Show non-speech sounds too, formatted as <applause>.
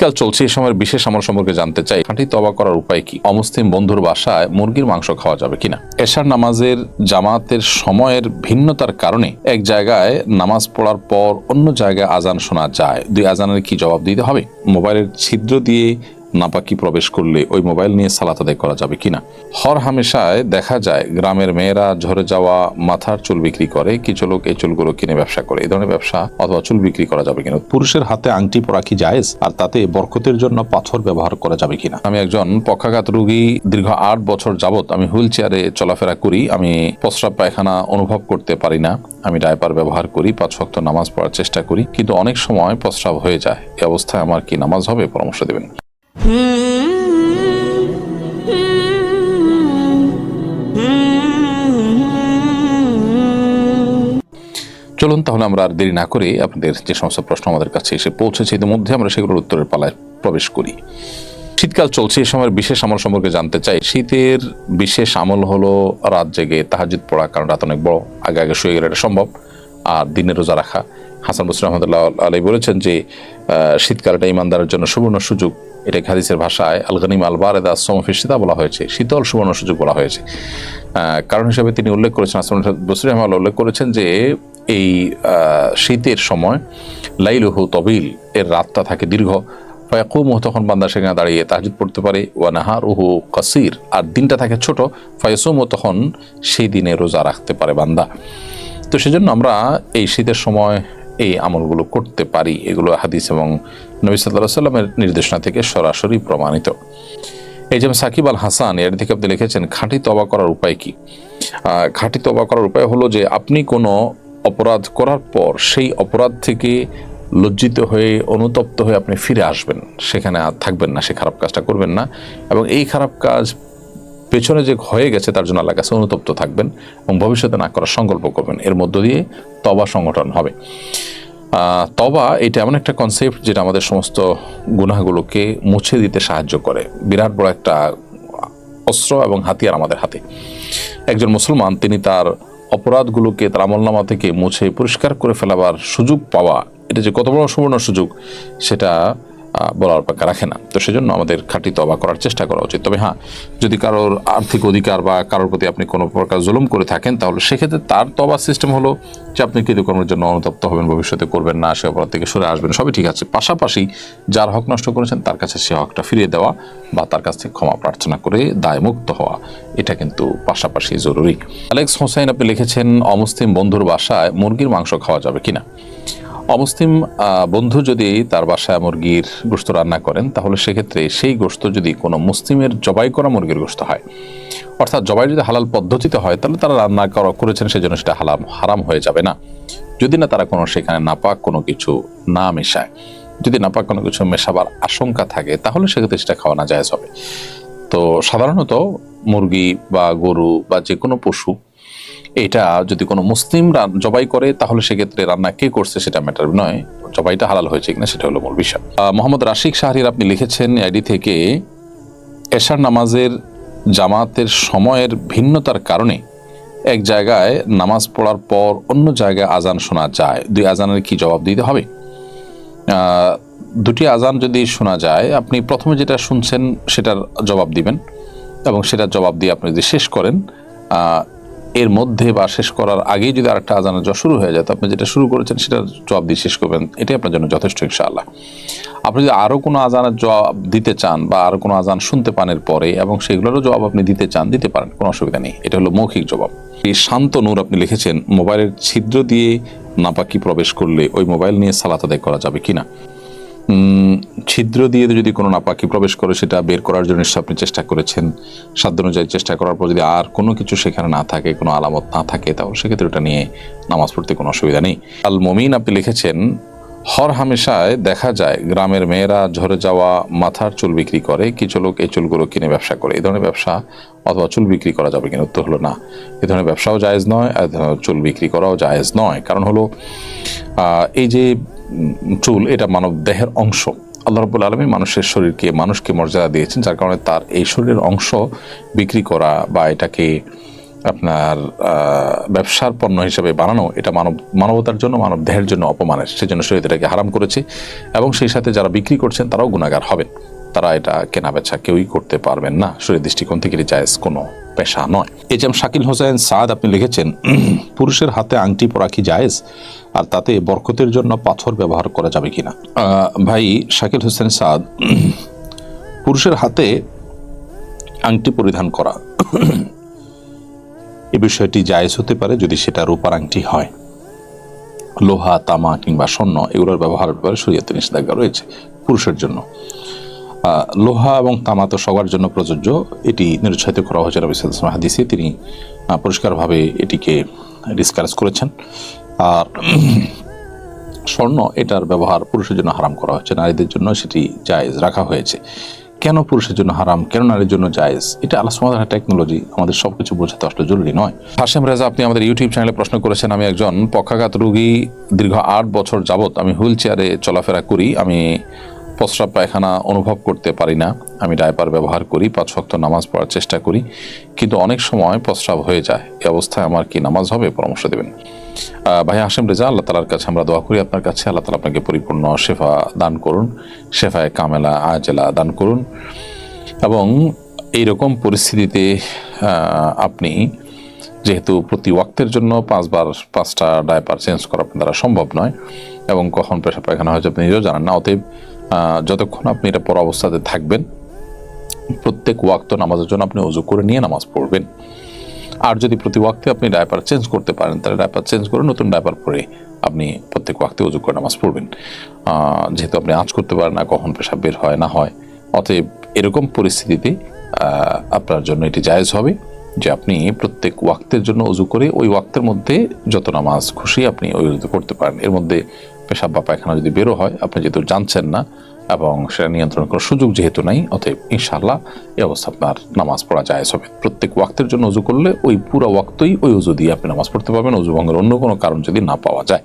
শীতকাল চলছে এই সময়ের বিশেষ আমল সম্পর্কে জানতে চাই। খাঁটি তবা করার উপায় কি? অমুসলিম বন্ধুর বাসায় মুরগির মাংস খাওয়া যাবে কিনা? এশার নামাজের জামাতের সময়ের ভিন্নতার কারণে এক জায়গায় নামাজ পড়ার পর অন্য জায়গায় আজান শোনা যায়। দুই আজানের কি জবাব দিতে হবে? মোবাইলের ছিদ্র দিয়ে নাপাকি প্রবেশ করলে ওই মোবাইল নিয়ে সালাত আদায় করা যাবে কিনা? হর হামেশায় দেখা যায়, গ্রামের মেয়েরা ঝরে যাওয়া মাথার চুল বিক্রি করে, কিছু লোক এই চুলগুলো কিনে ব্যবসা করে। এই ধরনের ব্যবসা অথবা চুল বিক্রি করা যাবে কিনা? পুরুষের হাতে আংটি পরা কি জায়েজ? আর তাতে বরকতের জন্য পাথর ব্যবহার করা যাবে কিনা? আমি একজন পক্ষাঘাত রোগী, দীর্ঘ আট বছর যাবত আমি হুইল চেয়ারে চলাফেরা করি, আমি প্রস্রাব পায়খানা অনুভব করতে পারি না, আমি ডায়পার ব্যবহার করি, পাঁচ শক্ত নামাজ পড়ার চেষ্টা করি, কিন্তু অনেক সময় প্রস্রাব হয়ে যায়। এই অবস্থায় আমার কি নামাজ হবে? পরামর্শ দেবেন। চলুন তাহলে আমরা আর দেরি না করে আপনাদের যে সমস্ত প্রশ্ন আমাদের কাছে এসে পৌঁছেছে, ইতিমধ্যে আমরা সেগুলোর উত্তরের পালায় প্রবেশ করি। শীতকাল চলছে, এ সময়ের বিশেষ আমল সম্পর্কে জানতে চাই। শীতের বিশেষ আমল হলো রাত জেগে তাহাজিদ পড়া, কারণ রাত অনেক বড়, আগে আগে শুয়ে গেলে এটা সম্ভব। আর দিনে রোজা রাখা হাসান বসির রহমতুল্লাহ আলী বলেছেন যে শীতকালটা ইমানদারের জন্য সুবর্ণ সুযোগ। এটা হাদিসের ভাষায় আলগানিম আল বারেদা সমফিসিতা বলা হয়েছে। শীতল সুবর্ণ সুযোগ বলা হয়েছে। কারণ হিসাবে তিনি উল্লেখ করেছেন, হাসান বসির রহমান উল্লেখ করেছেন যে, এই শীতের সময় লাইলুহু তবিল, এর রাতটা থাকে দীর্ঘ। ফয়াকুমুহ, তখন বান্দা সেখানে দাঁড়িয়ে তাহাজুদ পড়তে পারে। ওয়া নাহার উহু কাসির, আর দিনটা থাকে ছোট। ফয়াসুমও তখন সেই দিনে রোজা রাখতে পারে বান্দা। তো সেজন্য আমরা এই শীতের সময় এই আমলগুলো করতে পারি, এগুলো হাদিস এবং নবী সাল্লাহ সাল্লামের নির্দেশনা থেকে সরাসরি প্রমাণিত। এই যেমন সাকিব আল হাসান এর থেকে আপনি লিখেছেন, খাঁটি তবা করার উপায় কি? খাঁটি তবা করার উপায় হলো যে, আপনি কোনো অপরাধ করার পর সেই অপরাধ থেকে লজ্জিত হয়ে, অনুতপ্ত হয়ে আপনি ফিরে আসবেন। সেখানে আর থাকবেন না, সে খারাপ কাজটা করবেন না এবং এই খারাপ কাজ পেছনে যে হয়ে গেছে, তার জন্য আল্লাহ কাছে অনুতপ্ত থাকবেন এবং ভবিষ্যতে না করার সংকল্প করবেন। এর মধ্য দিয়ে তবা সংগঠন হবে। তবা এটা এমন একটা কনসেপ্ট যেটা আমাদের সমস্ত গুনাহগুলোকে মুছে দিতে সাহায্য করে। বিরাট বড় একটা অস্ত্র এবং হাতিয়ার আমাদের হাতে। একজন মুসলমান, তিনি তার অপরাধগুলোকে, তার আমলনামা থেকে মুছে, পরিষ্কার করে ফেলাবার সুযোগ পাওয়া, এটা যে কত বড় সুবর্ণ সুযোগ, সেটা বলার অপেক্ষা রাখে না। তো সেজন্য আমাদের খাঁটি তবা করার চেষ্টা করা উচিত। তবে হ্যাঁ যদি কারোর আর্থিক অধিকার বা কারোর প্রতি আপনি কোনো প্রকার জুলুম করে থাকেন, তাহলে সেক্ষেত্রে তার তবা সিস্টেম হলো যে আপনি কৃতকর্মের জন্য অনুতপ্ত হবেন, ভবিষ্যতে করবেন না, সে অপরাধ থেকে সরে আসবেন, সবই ঠিক আছে। পাশাপাশি যার হক নষ্ট করেছেন, তার কাছে সে হকটা ফিরিয়ে দেওয়া বা তার কাছ থেকে ক্ষমা প্রার্থনা করে দায়মুক্ত হওয়া, এটা কিন্তু পাশাপাশি জরুরি। অ্যালেক্স হোসাইন, আপনি লিখেছেন, অমুসলিম বন্ধুর বাসায় মুরগির মাংস খাওয়া যাবে কিনা? অমুসলিম বন্ধু যদি তার বাসায় মুরগির গোস্ত রান্না করেন, তাহলে সেক্ষেত্রে সেই গোস্ত যদি কোনো মুসলিমের জবাই করা মুরগির গোস্ত হয়, অর্থাৎ জবাই যদি হালাল পদ্ধতিতে হয়, তাহলে তারা রান্না করা, করেছেন, সেজন্য সেটা হালাম, হারাম হয়ে যাবে না। যদি না তারা কোনো সেখানে নাপাক কোনো কিছু না মেশায়, যদি নাপাক কোনো কিছু মেশাবার আশঙ্কা থাকে, তাহলে সেক্ষেত্রে সেটা খাওয়া না যায় হবে। তো সাধারণত মুরগি বা গরু বা যে কোনো পশু এটা যদি কোনো মুসলিম জবাই করে, তাহলে সেক্ষেত্রে রান্না কে করছে সেটা ম্যাটার নয়। জবাইটা হালাল হয়েছে কিনা সেটা হলো মূল বিষয়। মোহাম্মদ রাশিক শাহরির আপনি লিখেছেন আইডি থেকে, এশার নামাজের জামাতের সময়ের ভিন্নতার কারণে এক জায়গায় নামাজ পড়ার পর অন্য জায়গায় আজান শোনা যায়। দুই আজানের কি জবাব দিতে হবে? দুটি আজান যদি শোনা যায়, আপনি প্রথমে যেটা শুনছেন সেটার জবাব দিবেন এবং সেটার জবাব দিয়ে আপনি যদি শেষ করেন এর মধ্যে বা শেষ করার আগেই যদি আরেকটা আজানের জ শুরু হয়ে যায়, তো আপনি যেটা শুরু করেছেন সেটার জবাব দিয়ে শেষ করবেন। এটাই আপনার জন্য যথেষ্ট, ইনশাআল্লাহ। আপনি যদি আরও কোনো আজানের জবাব দিতে চান বা আরও কোনো আজান শুনতে পান এর পরে এবং সেগুলোরও জবাব আপনি দিতে চান, দিতে পারেন, কোনো অসুবিধা নেই। এটা হলো মৌখিক জবাব। এই শান্ত নূর আপনি লিখেছেন, মোবাইলের ছিদ্র দিয়ে নাপাকি প্রবেশ করলে ওই মোবাইল নিয়ে সালাত আদায় করা যাবে কিনা? ছিদ্র দিয়ে যদি কোনো নাপাকি প্রবেশ করে, সেটা বের করার জন্য নিশ্চয় আপনি চেষ্টা করেছেন। সাধ্য অনুযায়ী চেষ্টা করার পর যদি আর কোনো কিছু সেখানে না থাকে, কোনো আলামত না থাকে, তাহলে সেক্ষেত্রে ওটা নিয়ে নামাজ পড়তে কোনো অসুবিধা নেই। আল মমিন আপনি লিখেছেন, হর হামেশায় দেখা যায় গ্রামের মেয়েরা ঝরে যাওয়া মাথার চুল বিক্রি করে, কিছু লোক এই চুলগুলো কিনে ব্যবসা করে। এই ধরনের ব্যবসা অথবা চুল বিক্রি করা যাবে কিনা? উত্তর হলো না। এ ধরনের ব্যবসাও জায়েজ নয়, আর চুল বিক্রি করাও জায়েজ নয়। কারণ হলো এই যে চুল, এটা মানব দেহের অংশ। আল্লাহ রবুল আলমী মানুষের শরীরকে, মানুষকে মর্যাদা দিয়েছেন, যার কারণে তার এই শরীরের অংশ বিক্রি করা বা এটাকে আপনার ব্যবসার পণ্য হিসেবে বানানো, এটা মানব, মানবতার জন্য, মানব দেহের জন্য অপমানের, সেজন্য শরীর এটাকে হারাম করেছে। এবং সেই সাথে যারা বিক্রি করছেন, তারাও গুণাগার হবেন। তারা এটা কেনা বেচা কেউই করতে পারবেন না। শরীর দৃষ্টিকোণ থেকে জায়েজ কোনো পেশা নয়। যেমন শাকিল হোসেন সাদ আপনি লিখেছেন, <clears throat> পুরুষের হাতে আংটি পরা কি জায়েজ? আর তাতে বরকতের জন্য পাথর ব্যবহার করা যাবে কিনা? ভাই, শাকিল হোসেন সাদ, <clears throat> পুরুষের হাতে আংটি পরিধান করা, <clears throat> এ বিষয়টি জায়েজ হতে পারে যদি সেটা রূপার আংটি হয়। লোহা, তামা কিংবা স্বর্ণ, এগুলোর ব্যবহারের ব্যাপারে শরীয়তে নিষেধাজ্ঞা রয়েছে পুরুষের জন্য। লোহা এবং তামা তো সবার জন্য প্রযোজ্য। এটি নিরুৎসাহিত করা হয়েছে রবি সাল্লাম হাদিসে। তিনি পরিষ্কারভাবে এটিকে ডিসকারেজ করেছেন। আর <clears throat> স্বর্ণ, এটার ব্যবহার পুরুষের জন্য হারাম করা হয়েছে। নারীদের জন্য সেটি জায়েজ রাখা হয়েছে। কেন পুরুষের জন্য হারাম? কেন নারীর জন্য জায়েজ? এটা আল্লাহ সুমাদার টেকনোলজি আমাদের সব কিছু বোঝাতে আসলে জরুরি নয়। হাসেম রেজা, আপনি আমাদের ইউটিউব চ্যানেলে প্রশ্ন করেছেন, আমি একজন পক্ষাঘাত রোগী, দীর্ঘ আট বছর যাবত আমি হুইল চেয়ারে চলাফেরা করি। আমি প্রস্রাব পায়খানা অনুভব করতে পারি না। আমি ডায়পার ব্যবহার করি, পাঁচ ভক্ত নামাজ পড়ার চেষ্টা করি, কিন্তু অনেক সময় প্রস্রাব হয়ে যায়। এই অবস্থায় আমার কি নামাজ হবে? পরামর্শ দেবেন। ভাই হাসেম রেজা, আল্লাহ তালার কাছে আমরা দোয়া করি আপনার কাছে। আল্লাহ তালা আপনাকে পরিপূর্ণ শেফা দান করুন, শেফায় কামেলা, আজেলা দান করুন। এবং এইরকম পরিস্থিতিতে আপনি যেহেতু প্রতি ওয়াক্তের জন্য পাঁচবার পাঁচটা ডায়পার চেঞ্জ করা আপনার দ্বারা সম্ভব নয়, এবং কখন পেশা পায়খানা হয়েছে আপনি নিজেও জানেন না, অতএব যতক্ষণ আপনি এটা পর অবস্থাতে থাকবেন, প্রত্যেক ওয়াক্ত নামাজের জন্য আপনি উজু করে নিয়ে নামাজ পড়বেন। আর যদি প্রতি ওয়াক্তে আপনি ডায়পার চেঞ্জ করতে পারেন, তাহলে ডায়পার চেঞ্জ করে নতুন ডায়পার পরে আপনি প্রত্যেক ওয়াক্তে উজু করে নামাজ পড়বেন। যেহেতু আপনি আঁচ করতে পারেন না, কখন পেশাব বের হয় না হয়। অতএব এরকম পরিস্থিতিতে আপনার জন্য এটি জায়েজ হবে যে আপনি প্রত্যেক ওয়াক্তের জন্য উজু করে ওই ওয়াক্তের মধ্যে যত নামাজ খুশি আপনি ওই করতে পারেন। এর মধ্যে পেশাব বা পায়খানা যদি বেরো হয়, আপনি যেহেতু জানছেন না এবং সেটা নিয়ন্ত্রণ করার সুযোগ যেহেতু নাই, অতএব ইনশাআল্লাহ এই অবস্থা আপনার নামাজ পড়া যায় সবে প্রত্যেক ওয়াক্তের জন্য উজু করলে ওই পুরো ওয়াক্তই ওই উজু দিয়ে আপনি নামাজ পড়তে পারবেন, উজু ভঙ্গের অন্য কোনো কারণ যদি না পাওয়া যায়।